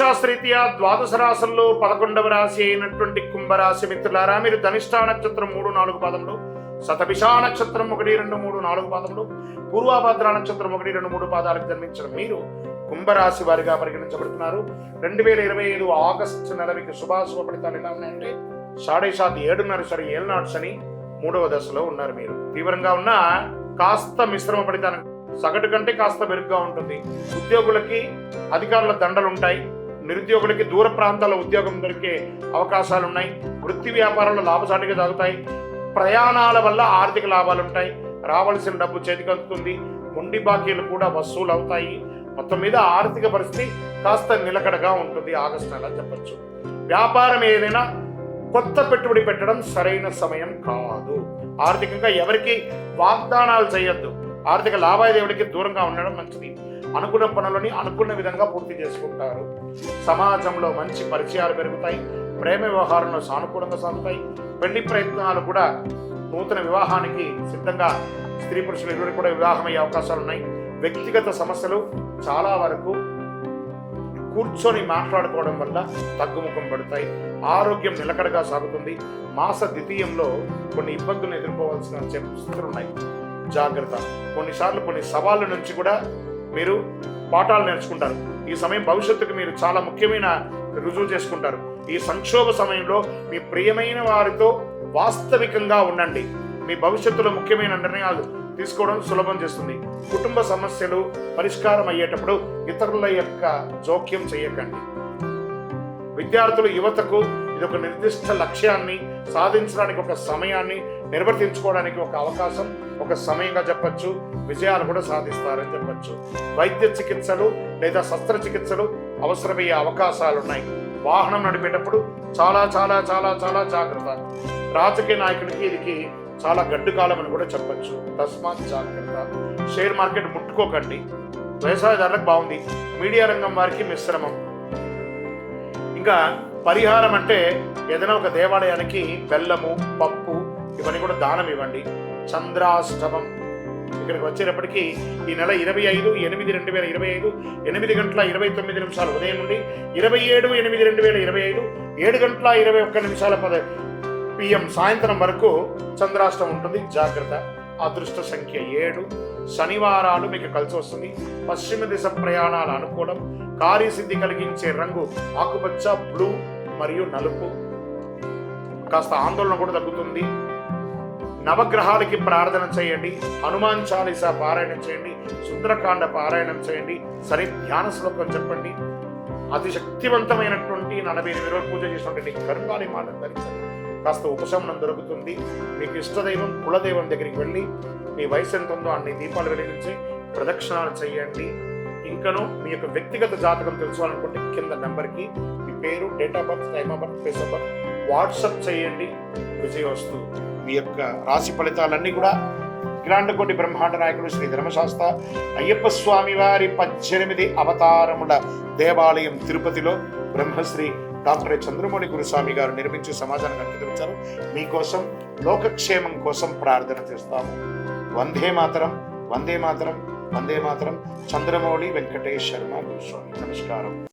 రీత్యా ద్వాదశ రాశుల్లో పదకొండవ రాశి అయినటువంటి కుంభరాశి మిత్రులారా మీరు ధనిష్టా నక్షత్రం మూడు నాలుగు పాదంలో శతభిషా నక్షత్రం ఒకటి రెండు మూడు నాలుగు పాదంలో పూర్వాభద్ర నక్షత్రం ఒకటి రెండు మూడు పాదాలకు జన్మించిన మీరు కుంభరాశి వారిగా పరిగణించబడుతున్నారు. రెండు వేల ఇరవై ఐదు ఆగస్టు నెల మీకు శుభాశుభ ఫలితాలు ఎలా ఉన్నాయంటే సాడే సాత్ ఏడున్నర సరి ఏళ్ళనాడు శని మూడవ దశలో ఉన్నారు మీరు. తీవ్రంగా ఉన్న కాస్త మిశ్రమ ఫలితాన్ని సగటు కంటే కాస్త మెరుగ్గా ఉంటుంది. ఉద్యోగులకి అధికారుల దండలు ఉంటాయి నిరుద్యోగులకి దూర ప్రాంతాల ఉద్యోగం దొరికే అవకాశాలు ఉన్నాయి వృత్తి వ్యాపారంలో లాభసాటిగా సాగుతాయి. ప్రయాణాల వల్ల ఆర్థిక లాభాలు ఉంటాయి రావాల్సిన డబ్బు చేతికి అందుతుంది మొండి బాకీలు కూడా వసూలు అవుతాయి మొత్తం మీద ఆర్థిక పరిస్థితి కాస్త నిలకడగా ఉంటుంది. ఆగస్టు నెల చెప్పచ్చు. వ్యాపారం ఏదైనా కొత్త పెట్టుబడి పెట్టడం సరైన సమయం కాదు. ఆర్థికంగా ఎవరికి వాగ్దానాలు చేయొద్దు. ఆర్థిక లావాదేవీలకి దూరంగా ఉండడం మంచిది. అనుకున్న పనులని అనుకున్న విధంగా పూర్తి చేసుకుంటారు. సమాజంలో మంచి పరిచయాలు పెరుగుతాయి. ప్రేమ వ్యవహారంలో సానుకూలంగా సాగుతాయి. పెళ్ళి ప్రయత్నాలు కూడా నూతన వివాహానికి సిద్ధంగా స్త్రీ పురుషులు ఇరువురు కూడా వివాహమయ్యే అవకాశాలు ఉన్నాయి. వ్యక్తిగత సమస్యలు చాలా వరకు కూర్చొని మాట్లాడుకోవడం వల్ల తగ్గుముఖం పడతాయి. ఆరోగ్యం నిలకడగా సాగుతుంది. మాస ద్వితీయంలో కొన్ని ఇబ్బందులు ఎదుర్కోవాల్సిన పరిస్థితులు ఉన్నాయి. జాగ్రత్త. కొన్నిసార్లు కొన్ని సవాళ్ళ నుంచి కూడా మీరు పాఠాలు నేర్చుకుంటారు. ఈ సమయం భవిష్యత్తుకు మీరు చాలా ముఖ్యమైన రుజువు చేసుకుంటారు. ఈ సంక్షోభ సమయంలో మీ ప్రియమైన వారితో వాస్తవికంగా ఉండండి. మీ భవిష్యత్తులో ముఖ్యమైన నిర్ణయాలు తీసుకోవడం సులభం చేస్తుంది. కుటుంబ సమస్యలు పరిష్కారం అయ్యేటప్పుడు ఇతరుల యొక్క జోక్యం చేయకండి. విద్యార్థులు యువతకు ఇది ఒక నిర్దిష్ట లక్ష్యాన్ని సాధించడానికి ఒక సమయాన్ని నిర్వర్తించుకోవడానికి ఒక అవకాశం ఒక సమయంగా చెప్పచ్చు. విజయాలు కూడా సాధిస్తారని చెప్పచ్చు. వైద్య చికిత్సలు లేదా శస్త్రచికిత్సలు అవసరమయ్యే అవకాశాలు ఉన్నాయి వాహనం నడిపేటప్పుడు చాలా చాలా చాలా చాలా జాగ్రత్త. రాజకీయ నాయకుడికి ఇదికి చాలా గడ్డు కాలం అని కూడా చెప్పచ్చు. తస్మాత్ జాగ్రత్త. షేర్ మార్కెట్ ముట్టుకోకండి. వ్యవసాయదారులకు బాగుంది. మీడియా రంగం వారికి మిశ్రమం. ఇంకా పరిహారం అంటే ఏదైనా ఒక దేవాలయానికి బెల్లము పప్పు ఇవన్నీ కూడా దానం ఇవ్వండి. చంద్రాష్టమం. ఇక్కడికి వచ్చేటప్పటికి ఈ నెల ఇరవై ఐదు ఎనిమిది రెండు వేల ఇరవై ఐదు ఎనిమిది గంటల ఇరవై తొమ్మిది నిమిషాలు ఉదయం నుండి ఇరవై ఏడు ఎనిమిది రెండు వేల ఇరవై ఐదు ఏడు గంటల ఇరవై ఒక్క నిమిషాల పద పిఎం సాయంత్రం వరకు చంద్రాష్టం ఉంటుంది. జాగ్రత్త. అదృష్ట సంఖ్య ఏడు. శనివారాలు మీకు కలిసి వస్తుంది. పశ్చిమ దిశ ప్రయాణాల అనుకూలం. కార్యసిద్ధి కలిగించే రంగు ఆకుపచ్చ బ్లూ మరియు నలుపు. కాస్త ఆందోళన కూడా తగ్గుతుంది. నవగ్రహాలకి ప్రార్థన చేయండి. హనుమాన్ చాలీస పారాయణం చేయండి. సుందరకాండ పారాయణం చేయండి. సరే ధ్యాన శ్లోకం చెప్పండి. అతి శక్తివంతమైనటువంటి నలభై ఎనిమిది రోజులు పూజ చేసినటువంటి కరుణాని మాట ధరించండి. కాస్త ఉపశమనం దొరుకుతుంది. మీకు ఇష్టదైవం కులదైవం దగ్గరికి వెళ్ళి మీ వయసు ఎంత ఉందో అన్ని దీపాలు వెలిగించి ప్రదక్షిణాలు చేయండి. ఇంకను మీ యొక్క వ్యక్తిగత జాతకం తెలుసుకోవాలనుకుంటే కింద నెంబర్కి మీ పేరు date of birth time of birth place of birth WhatsApp చేయండి. విజయవస్తు మీ యొక్క రాశి ఫలితాలన్నీ కూడా కిలాండకోటి బ్రహ్మాండ నాయకుడు శ్రీ ధర్మశాస్త్ర అయ్యప్ప స్వామి వారి పద్దెనిమిది అవతారముల దేవాలయం తిరుపతిలో బ్రహ్మశ్రీ డాక్టర్ చంద్రమౌళి గురుస్వామి గారు నిర్మించి సమాజానికి అంకితమించారు మీకోసం లోకక్షేమం కోసం ప్రార్థన చేస్తాము. వందే మాతరం వందే మాతరం వందే మాతరం చంద్రమౌళి వెంకటేష్ శర్మ గురుస్వామి నమస్కారం.